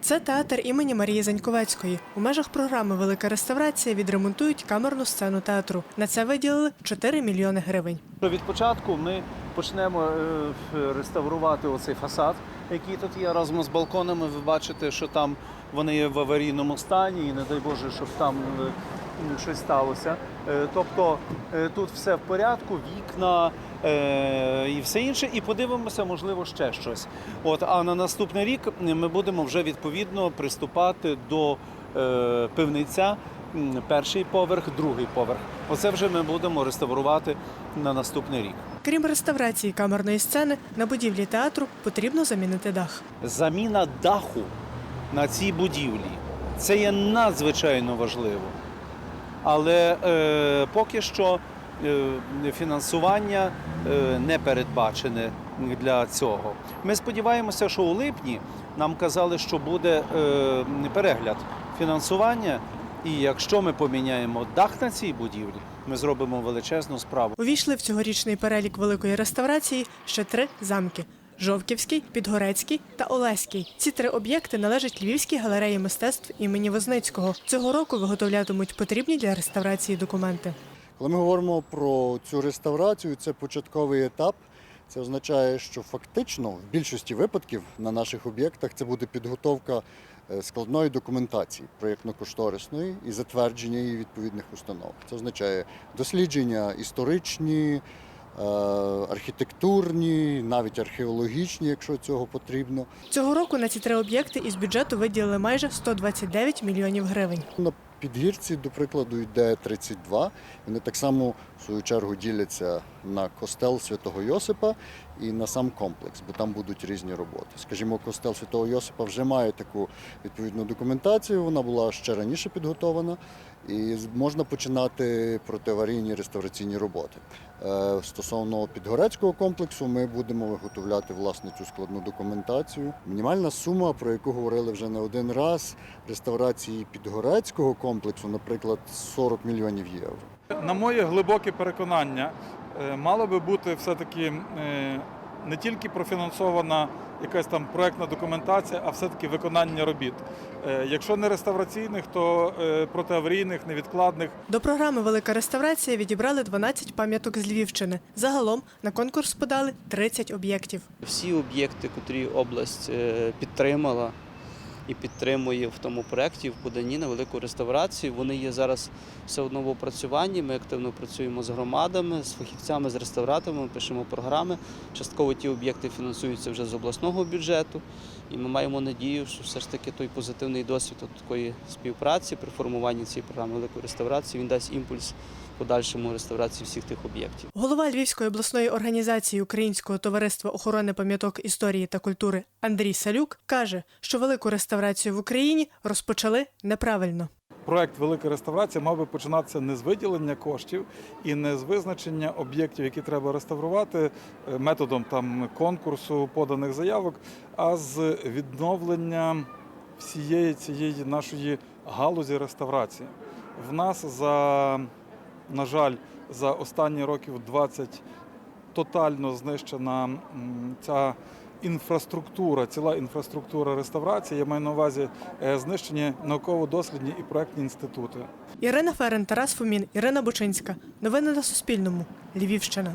Це театр імені Марії Заньковецької. У межах програми Велика реставрація відремонтують камерну сцену театру. На це виділили 4 мільйони гривень. Від початку ми почнемо е, реставрувати оцей фасад, який тут є разом з балконами. Ви бачите, що там вони є в аварійному стані, і не дай Боже, щоб там е, щось сталося. Е, Тобто е, тут все в порядку, вікна е, і все інше. І подивимося, можливо, ще щось. От а на наступний рік ми будемо вже відповідно приступати до пивниця. Перший поверх, другий поверх. Оце вже ми будемо реставрувати на наступний рік. Крім реставрації камерної сцени, на будівлі театру потрібно замінити дах. Заміна даху на цій будівлі це є надзвичайно важливо. Але е, поки що е, фінансування е, не передбачене для цього. Ми сподіваємося, що у липні нам казали, що буде е, перегляд фінансування. І якщо ми поміняємо дах на цій будівлі, ми зробимо величезну справу. Увійшли в цьогорічний перелік великої реставрації ще три замки: Жовківський, Підгорецький та Олеський. Ці три об'єкти належать Львівській галереї мистецтв імені Возницького. Цього року виготовлятимуть потрібні для реставрації документи. Коли ми говоримо про цю реставрацію, це початковий етап. Це означає, що фактично в більшості випадків на наших об'єктах це буде підготовка е, складної документації, проєктно-кошторисної і затвердження її відповідних установ. Це означає дослідження історичні, архітектурні, навіть археологічні, якщо цього потрібно. Цього року на ці три об'єкти із бюджету виділили майже 129 мільйонів гривень. На підгірці, до прикладу, йде 32. Вони так само в свою чергу діляться на костел святого Йосипа і на сам комплекс, бо там будуть різні роботи. Скажімо, костел святого Йосипа вже має таку відповідну документацію. Вона була ще раніше підготована, і можна починати протиаварійні реставраційні роботи. Е, Стосовно підгорецького комплексу, ми будемо виготовляти власне цю складну документацію. Мінімальна сума, про яку говорили вже не один раз, реставрації підгорецького комплексу, наприклад, 40 мільйонів євро. На моє глибоке переконання, мала би бути все-таки е, не тільки профінансована якась там проектна документація, а все-таки виконання робіт. Е, Якщо не реставраційних, то е, протиаварійних, невідкладних. До програми Велика реставрація відібрали 12 пам'яток з Львівщини. Загалом на конкурс подали 30 об'єктів. Всі об'єкти, котрі область е, підтримала і підтримує в тому проєкті в поданні на велику реставрацію, вони є зараз все одно в опрацюванні. Ми активно працюємо з громадами, з фахівцями, з реставраторами, пишемо програми. Частково ті об'єкти фінансуються вже з обласного бюджету. І ми маємо надію, що все ж таки той позитивний досвід такої співпраці при формуванні цієї програми великої реставрації він дасть імпульс подальшому реставрації всіх тих об'єктів. Голова Львівської обласної організації Українського товариства охорони пам'яток історії та культури Андрій Салюк каже, що велику реставрацію в Україні розпочали неправильно. Проект Велика реставрація мав би починатися не з виділення коштів і не з визначення об'єктів, які треба реставрувати е, методом там конкурсу поданих заявок, а з відновлення всієї цієї нашої галузі реставрації. В нас за, на жаль, за останні років 20 тотально знищена ця інфраструктура, ціла інфраструктура реставрації. Я маю на увазі е, знищені науково-дослідні і проектні інститути. Ірина Ферен, Тарас Фомін, Ірина Бучинська. Новини на Суспільному. Львівщина.